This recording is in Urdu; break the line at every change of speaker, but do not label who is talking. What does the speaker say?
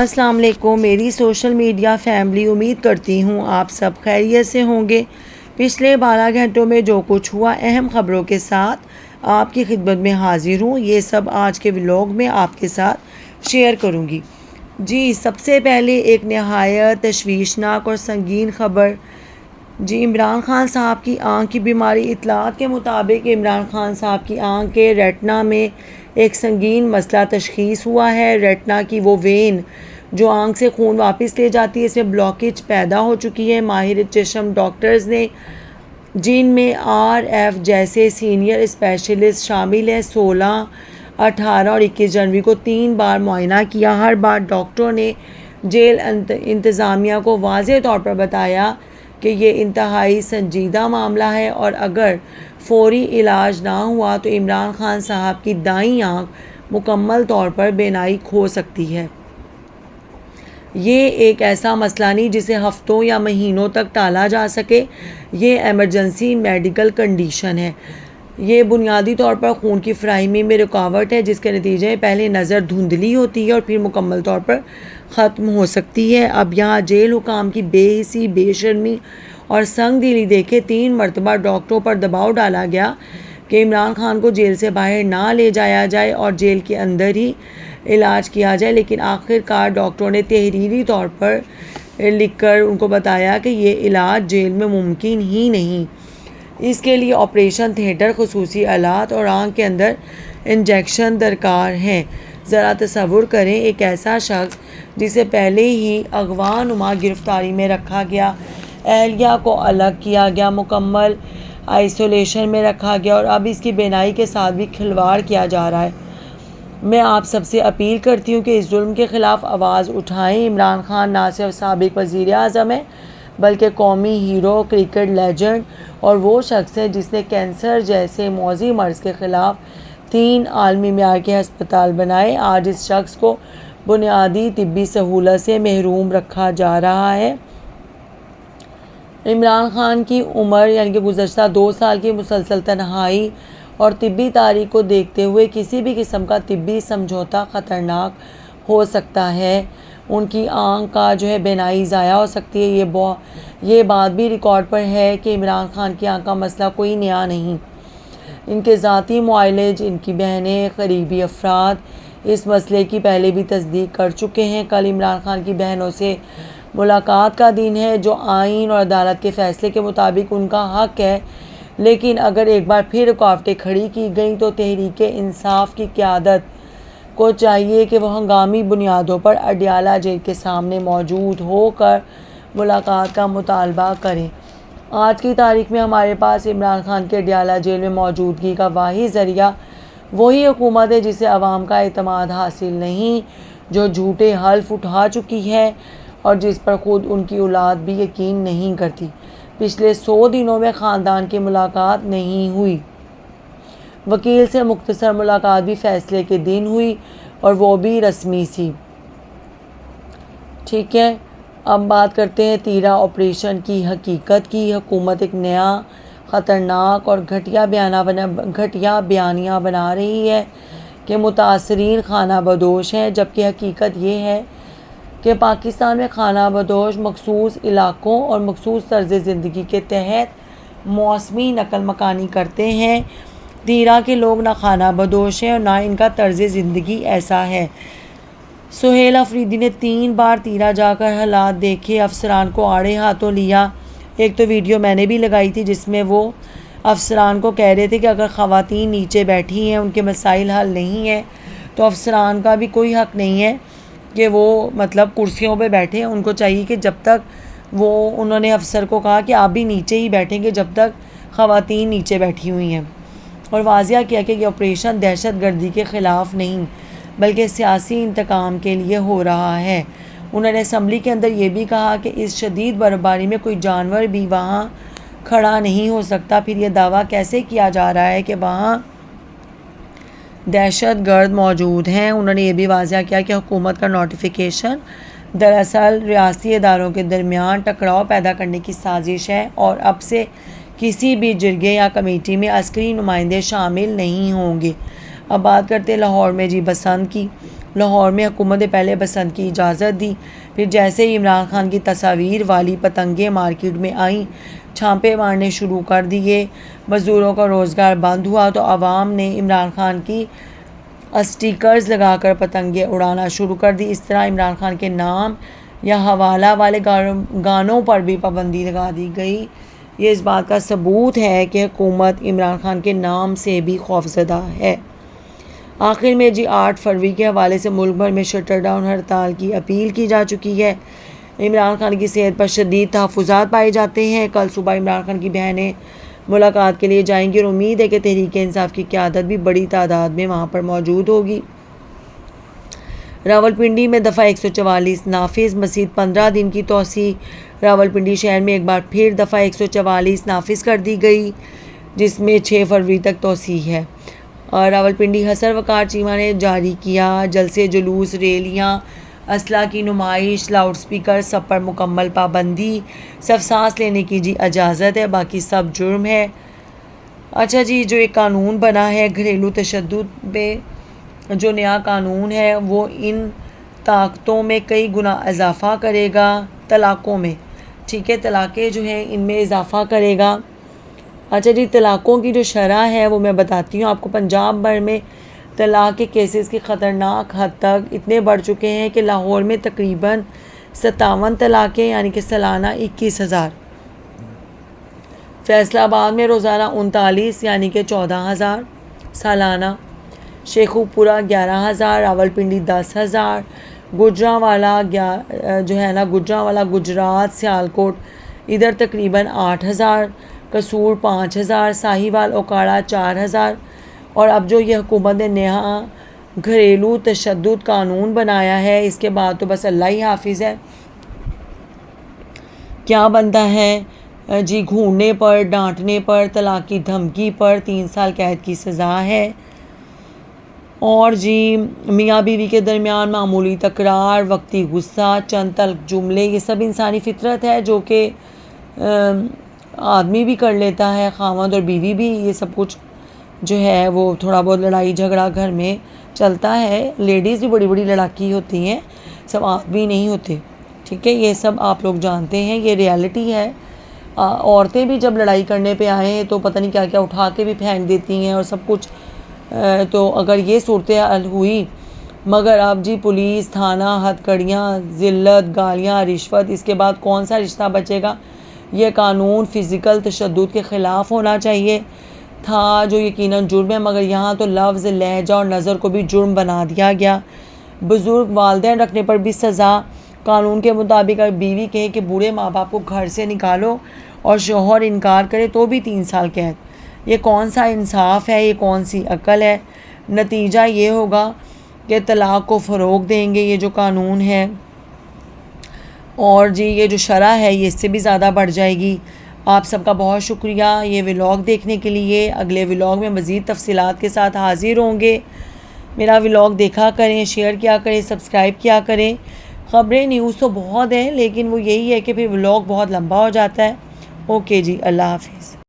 السلام علیکم، میری سوشل میڈیا فیملی، امید کرتی ہوں آپ سب خیریت سے ہوں گے۔ پچھلے بارہ گھنٹوں میں جو کچھ ہوا، اہم خبروں کے ساتھ آپ کی خدمت میں حاضر ہوں۔ یہ سب آج کے ولاگ میں آپ کے ساتھ شیئر کروں گی۔ جی سب سے پہلے ایک نہایت تشویشناک اور سنگین خبر۔ جی عمران خان صاحب کی آنکھ کی بیماری، اطلاعات کے مطابق عمران خان صاحب کی آنکھ کے ریٹنا میں ایک سنگین مسئلہ تشخیص ہوا ہے، ریٹنا کی وہ وین جو آنکھ سے خون واپس لے جاتی ہے، اس میں بلاکیج پیدا ہو چکی ہے۔ ماہر چشم ڈاکٹرز نے جن میں آر ایف جیسے سینئر اسپیشلسٹ شامل ہیں، سولہ، اٹھارہ اور اکیس جنوری کو تین بار معائنہ کیا۔ ہر بار ڈاکٹروں نے جیل انتظامیہ کو واضح طور پر بتایا کہ یہ انتہائی سنجیدہ معاملہ ہے اور اگر فوری علاج نہ ہوا تو عمران خان صاحب کی دائیں آنکھ مکمل طور پر بینائی کھو سکتی ہے۔ یہ ایک ایسا مسئلہ نہیں جسے ہفتوں یا مہینوں تک ٹالا جا سکے۔ یہ ایمرجنسی میڈیکل کنڈیشن ہے۔ یہ بنیادی طور پر خون کی فراہمی میں رکاوٹ ہے، جس کے نتیجے میں پہلے نظر دھندلی ہوتی ہے اور پھر مکمل طور پر ختم ہو سکتی ہے۔ اب یہاں جیل حکام کی بے حسی، بے شرمی اور سنگ دلی دیکھے تین مرتبہ ڈاکٹروں پر دباؤ ڈالا گیا کہ عمران خان کو جیل سے باہر نہ لے جایا جائے اور جیل کے اندر ہی علاج کیا جائے۔ لیکن آخر کار ڈاکٹروں نے تحریری طور پر لکھ کر ان کو بتایا کہ یہ علاج جیل میں ممکن ہی نہیں۔ اس کے لیے آپریشن تھیٹر، خصوصی آلات اور آنکھ کے اندر انجیکشن درکار ہیں۔ ذرا تصور کریں، ایک ایسا شخص جسے پہلے ہی اغوا نما گرفتاری میں رکھا گیا۔ اہلیہ کو الگ کیا گیا، مکمل آئسولیشن میں رکھا گیا اور اب اس کی بینائی کے ساتھ بھی کھلواڑ کیا جا رہا ہے۔ میں آپ سب سے اپیل کرتی ہوں کہ اس ظلم کے خلاف آواز اٹھائیں۔ عمران خان نہ صرف سابق وزیر اعظم ہے بلکہ قومی ہیرو، کرکٹ لیجنڈ اور وہ شخص ہے جس نے کینسر جیسے موذی مرض کے خلاف تین عالمی معیار کے ہسپتال بنائے۔ آج اس شخص کو بنیادی طبی سہولت سے محروم رکھا جا رہا ہے۔ عمران خان کی عمر یعنی کہ گزشتہ دو سال کی مسلسل تنہائی اور طبی تاریخ کو دیکھتے ہوئے کسی بھی قسم کا طبی سمجھوتا خطرناک ہو سکتا ہے۔ ان کی آنکھ کا جو ہے بینائی ضائع ہو سکتی ہے۔ یہ یہ بات بھی ریکارڈ پر ہے کہ عمران خان کی آنکھ کا مسئلہ کوئی نیا نہیں۔ ان کے ذاتی معالج، ان کی بہنیں قریبی افراد اس مسئلے کی پہلے بھی تصدیق کر چکے ہیں۔ کل عمران خان کی بہنوں سے ملاقات کا دن ہے، جو آئین اور عدالت کے فیصلے کے مطابق ان کا حق ہے۔ لیکن اگر ایک بار پھر رکاوٹیں کھڑی کی گئیں تو تحریک انصاف کی قیادت کو چاہیے کہ وہ ہنگامی بنیادوں پر اڈیالہ جیل کے سامنے موجود ہو کر ملاقات کا مطالبہ کریں۔ آج کی تاریخ میں ہمارے پاس عمران خان کے اڈیالہ جیل میں موجودگی کا واحد ذریعہ وہی حکومت ہے جسے عوام کا اعتماد حاصل نہیں، جو جھوٹے حلف اٹھا چکی ہے اور جس پر خود ان کی اولاد بھی یقین نہیں کرتی۔ پچھلے سو دنوں میں خاندان کی ملاقات نہیں ہوئی۔ وکیل سے مختصر ملاقات بھی فیصلے کے دن ہوئی اور وہ بھی رسمی سی ٹھیک ہے، اب بات کرتے ہیں تیرا آپریشن کی حقیقت کی۔ حکومت ایک نیا خطرناک اور گھٹیا بیانہ بنا گھٹیا بیانیاں بنا رہی ہے کہ متاثرین خانہ بدوش ہیں، جبکہ حقیقت یہ ہے کہ پاکستان میں خانہ بدوش مخصوص علاقوں اور مخصوص طرز زندگی کے تحت موسمی نقل مکانی کرتے ہیں۔ تیرا کے لوگ نہ خانہ بدوش ہیں اور نہ ان کا طرز زندگی ایسا ہے۔ سہیل افریدی نے تین بار تیرا جا کر حالات دیکھے، افسران کو آڑے ہاتھوں لیا۔ ایک تو ویڈیو میں نے بھی لگائی تھی جس میں وہ افسران کو کہہ رہے تھے کہ اگر خواتین نیچے بیٹھی ہیں، ان کے مسائل حل نہیں ہیں، تو افسران کا بھی کوئی حق نہیں ہے کہ وہ مطلب کرسیوں پہ بیٹھے۔ ہیں ان کو چاہیے کہ جب تک وہ، انہوں نے افسر کو کہا کہ آپ بھی نیچے ہی بیٹھیں گے جب تک خواتین نیچے بیٹھی ہوئی ہیں۔ اور واضح کیا کہ یہ آپریشن دہشت گردی کے خلاف نہیں، بلکہ سیاسی انتقام کے لیے ہو رہا ہے۔ انہوں نے اسمبلی کے اندر یہ بھی کہا کہ اس شدید برفباری میں کوئی جانور بھی وہاں کھڑا نہیں ہو سکتا۔ پھر یہ دعویٰ کیسے کیا جا رہا ہے کہ وہاں دہشت گرد موجود ہیں؟ انہوں نے یہ بھی واضح کیا کہ حکومت کا نوٹیفیکیشن دراصل ریاستی اداروں کے درمیان ٹکراؤ پیدا کرنے کی سازش ہے اور اب سے کسی بھی جرگے یا کمیٹی میں عسکری نمائندے شامل نہیں ہوں گے۔ اب بات کرتے لاہور میں۔ جی بسنت کی لاہور میں حکومت نے پہلے بسنت کی اجازت دی۔ پھر جیسے ہی عمران خان کی تصاویر والی پتنگیں مارکیٹ میں آئیں، چھانپے مارنے شروع کر دیے۔ مزدوروں کا روزگار بند ہوا تو عوام نے عمران خان کی اسٹیکرز لگا کر پتنگیں اڑانا شروع کر دی۔ اس طرح عمران خان کے نام یا حوالہ والے گانوں پر بھی پابندی لگا دی گئی۔ یہ اس بات کا ثبوت ہے کہ حکومت عمران خان کے نام سے بھی خوفزدہ ہے۔ آخر میں جی آٹھ فروری کے حوالے سے ملک بھر میں شٹر ڈاؤن ہڑتال کی اپیل کی جا چکی ہے۔ عمران خان کی صحت پر شدید تحفظات پائے جاتے ہیں۔ کل صبح عمران خان کی بہنیں ملاقات کے لیے جائیں گی اور امید ہے کہ تحریک انصاف کی قیادت بھی بڑی تعداد میں وہاں پر موجود ہوگی۔ راول پنڈی میں دفعہ ایک سو چوالیس نافذ، مزید پندرہ دن کی توسیع۔ راول پنڈی شہر میں ایک بار پھر دفعہ ایک سو چوالیس نافذ کر دی گئی، جس میں چھ فروری تک توسیع ہے۔ اور راول پنڈی حسر وقار چیمہ نے جاری کیا۔ جلسے، جلوس، ریلیاں، اسلحہ کی نمائش، لاؤڈ سپیکر، سب پر مکمل پابندی، سب سانس لینے کی جی اجازت ہے، باقی سب جرم ہے۔ اچھا جی جو ایک قانون بنا ہے گھریلو تشدد پہ، جو نیا قانون ہے، وہ ان طاقتوں میں کئی گنا اضافہ کرے گا، طلاقوں میں۔ ٹھیک ہے، طلاقیں جو ہیں، ان میں اضافہ کرے گا۔ اچھا جی طلاقوں کی جو شرح ہے وہ میں بتاتی ہوں۔ آپ کو پنجاب بھر میں طلاق کے کیسز کی خطرناک حد تک اتنے بڑھ چکے ہیں کہ لاہور میں تقریباً ستاون طلاقیں یعنی کہ سالانہ اکیس ہزار۔ فیصلہ آباد میں روزانہ انتالیس یعنی کہ چودہ ہزار۔ سالانہ شیخو پورہ گیارہ ہزار راول پنڈی دس ہزار۔ گجرا والا جو ہے نا گجرا والا گجرات، سیالکوٹ، ادھر تقریباً آٹھ ہزار۔ قصور پانچ ہزار ساہی وال اوکاڑا چار ہزار۔ اور اب جو یہ حکومت نے نیا گھریلو تشدد قانون بنایا ہے، اس کے بعد تو بس اللہ ہی حافظ ہے۔ کیا بنتا ہے؟ جی گھونڈنے پر، ڈانٹنے پر طلاق کی دھمکی پر تین سال قید کی سزا ہے۔ اور جی میاں بیوی کے درمیان معمولی تکرار، وقتی غصہ، چند تلک جملے، یہ سب انسانی فطرت ہے جو کہ آدمی بھی کر لیتا ہے، خامد اور بیوی بھی یہ سب کچھ جو ہے وہ تھوڑا بہت لڑائی جھگڑا گھر میں چلتا ہے۔ لیڈیز بھی بڑی بڑی لڑاکی ہوتی ہیں، سب آدمی نہیں ہوتے۔ ٹھیک ہے، یہ سب آپ لوگ جانتے ہیں، یہ ریالٹی ہے۔ عورتیں بھی جب لڑائی کرنے پہ آئیں تو پتہ نہیں کیا کیا اٹھا کے بھی پھینک دیتی ہیں اور سب کچھ۔ تو اگر یہ صورتحال ہوئی، مگر اب جی پولیس، تھانہ ہتھ کڑیاں ذلت، گالیاں، رشوت، اس کے بعد کون سا رشتہ بچے گا؟ یہ قانون فزیکل تشدد کے خلاف ہونا چاہیے تھا جو یقیناً جرم ہے، مگر یہاں تو لفظ لہجہ اور نظر کو بھی جرم بنا دیا گیا۔ بزرگ والدین رکھنے پر بھی سزا۔ قانون کے مطابق اگر بیوی کہے کہ بوڑھے ماں باپ کو گھر سے نکالو اور شوہر انکار کرے تو بھی تین سال قید۔ یہ کون سا انصاف ہے؟ یہ کون سی عقل ہے؟ نتیجہ یہ ہوگا کہ طلاق کو فروغ دیں گے یہ جو قانون ہے۔ اور جی یہ جو شرح ہے، یہ اس سے بھی زیادہ بڑھ جائے گی۔ آپ سب کا بہت شکریہ یہ ولاگ دیکھنے کے لیے۔ اگلے ولاگ میں مزید تفصیلات کے ساتھ حاضر ہوں گے۔ میرا ولاگ دیکھا کریں شیئر کیا کریں سبسکرائب کیا کریں۔ خبریں نیوز تو بہت ہیں، لیکن وہ یہی ہے کہ پھر ولاگ بہت لمبا ہو جاتا ہے۔ اوکے جی اللہ حافظ۔